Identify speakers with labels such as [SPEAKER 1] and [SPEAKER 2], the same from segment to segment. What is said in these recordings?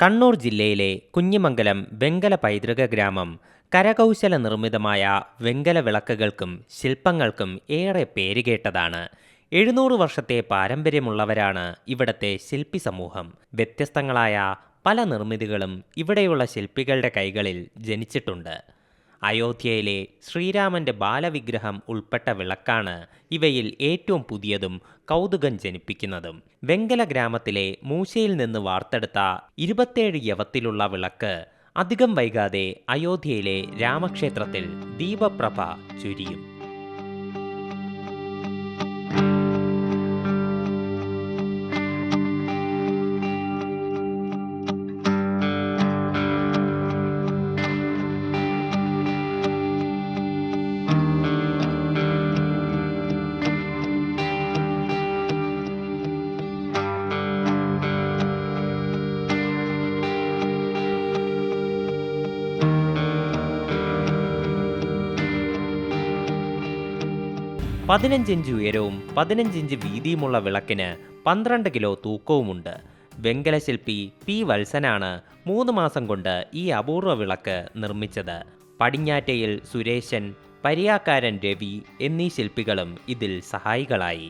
[SPEAKER 1] കണ്ണൂർ ജില്ലയിലെ കുഞ്ഞിമംഗലം വെങ്കല പൈതൃക ഗ്രാമം കരകൗശല നിർമ്മിതമായ വെങ്കല വിളക്കുകൾക്കും ശില്പങ്ങൾക്കും ഏറെ പേരുകേട്ടതാണ്. എഴുന്നൂറ് വർഷത്തെ പാരമ്പര്യമുള്ളവരാണ് ഇവിടത്തെ ശില്പി സമൂഹം വ്യത്യസ്തങ്ങളായ പല നിർമ്മിതികളും ഇവിടെയുള്ള ശില്പികളുടെ കൈകളിൽ ജനിച്ചിട്ടുണ്ട്. അയോധ്യയിലെ ശ്രീരാമന്റെ ബാലവിഗ്രഹം ഉൾപ്പെട്ട വിളക്കാണ് ഇവയിൽ ഏറ്റവും പുതിയതും കൗതുകം ജനിപ്പിക്കുന്നതും. വെങ്കല ഗ്രാമത്തിലെ മൂശയിൽ നിന്ന് വാർത്തെടുത്ത ഇരുപത്തേഴ് യവത്തിലുള്ള വിളക്ക് അധികം വൈകാതെ അയോധ്യയിലെ രാമക്ഷേത്രത്തിൽ ദീപപ്രഭ ചുരിയും. പതിനഞ്ച് ഇഞ്ച് ഉയരവും പതിനഞ്ച് ഇഞ്ച് വീതിയുമുള്ള വിളക്കിന് പന്ത്രണ്ട് കിലോ തൂക്കവുമുണ്ട്. വെങ്കല ശില്പി പി വത്സനാണ് മൂന്ന് മാസം കൊണ്ട് ഈ അപൂർവ വിളക്ക് നിർമ്മിച്ചത്. പടിഞ്ഞാറ്റയിൽ സുരേശൻ പരിയാക്കാരൻ രവി എന്നീ ശില്പികളും ഇതിൽ സഹായികളായി.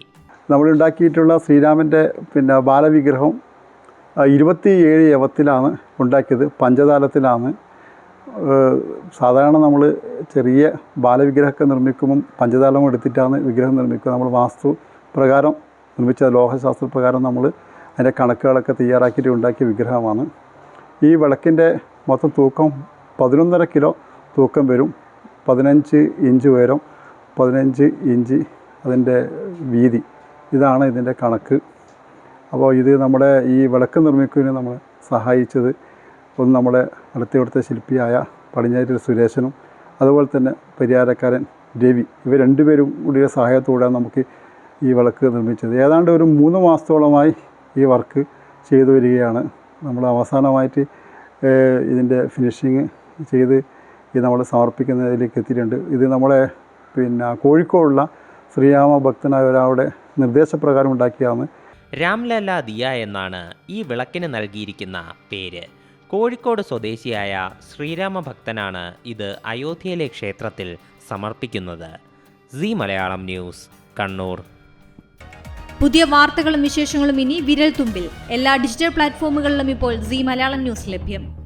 [SPEAKER 2] നമ്മൾ ഉണ്ടാക്കിയിട്ടുള്ള ശ്രീരാമന്റെ പിന്നെ ബാലവിഗ്രഹം ഇരുപത്തിയേഴ് യവത്തിലാണ് ഉണ്ടാക്കിയത് പഞ്ചതാലത്തിലാണ്. സാധാരണ നമ്മൾ ചെറിയ ബാലവിഗ്രഹമൊക്കെ നിർമ്മിക്കുമ്പം പഞ്ചതാലം എടുത്തിട്ടാണ് വിഗ്രഹം നിർമ്മിക്കുക. നമ്മൾ വാസ്തു പ്രകാരം നിർമ്മിച്ച ലോഹശാസ്ത്ര പ്രകാരം നമ്മൾ അതിന്റെ കണക്കുകളൊക്കെ തയ്യാറാക്കിയിട്ട് ഉണ്ടാക്കിയ വിഗ്രഹമാണ്. ഈ വിളക്കിന്റെ മൊത്തം തൂക്കം പതിനൊന്നര കിലോ തൂക്കം വരും. പതിനഞ്ച് ഇഞ്ച് ഉയരം പതിനഞ്ച് ഇഞ്ച് അതിന്റെ വീതി. ഇതാണ് ഇതിന്റെ കണക്ക്. അപ്പോൾ ഇത് നമ്മുടെ ഈ വിളക്ക് നിർമ്മിക്കുന്നതിന് നമ്മളെ സഹായിച്ചത്. ഒന്ന് നമ്മുടെ അടുത്തിവിടുത്തെ ശില്പിയായ പടിഞ്ഞാറ്റൂർ സുരേശനും അതുപോലെ തന്നെ പരിഹാരക്കാരൻ രവി ഇവർ രണ്ടുപേരും കൂടിയ സഹായത്തോടെ നമുക്ക് ഈ വിളക്ക് നിർമ്മിച്ചത്. ഏതാണ്ട് ഒരു മൂന്ന് മാസത്തോളമായി ഈ വർക്ക് ചെയ്തു വരികയാണ്. നമ്മൾ അവസാനമായിട്ട് ഇതിന്റെ ഫിനിഷിങ് ചെയ്ത് ഇത് നമ്മൾ സമർപ്പിക്കുന്നതിലേക്ക് എത്തിയിട്ടുണ്ട്. ഇത് നമ്മളെ പിന്നെ കോഴിക്കോടുള്ള ശ്രീരാമ ഭക്തനായ ഒരാളുടെ നിർദ്ദേശപ്രകാരം ഉണ്ടാക്കിയതാണ്.
[SPEAKER 1] രാംലല്ല ദിയ എന്നാണ് ഈ വിളക്കിന് നൽകിയിരിക്കുന്ന പേര്. കോഴിക്കോട് സ്വദേശിയായ ശ്രീരാമ ഭക്തനാണ് ഇത് അയോധ്യയിലെ ക്ഷേത്രത്തിൽ സമർപ്പിക്കുന്നത്. Zee Malayalam news Kannur.
[SPEAKER 3] പുതിയ വാർത്തകളും വിശേഷങ്ങളും ഇനി വിരൽ തുമ്പിൽ എല്ലാ ഡിജിറ്റൽ പ്ലാറ്റ്ഫോമുകളിലും ഇപ്പോൾ സി മലയാളം ന്യൂസ് ലഭ്യം.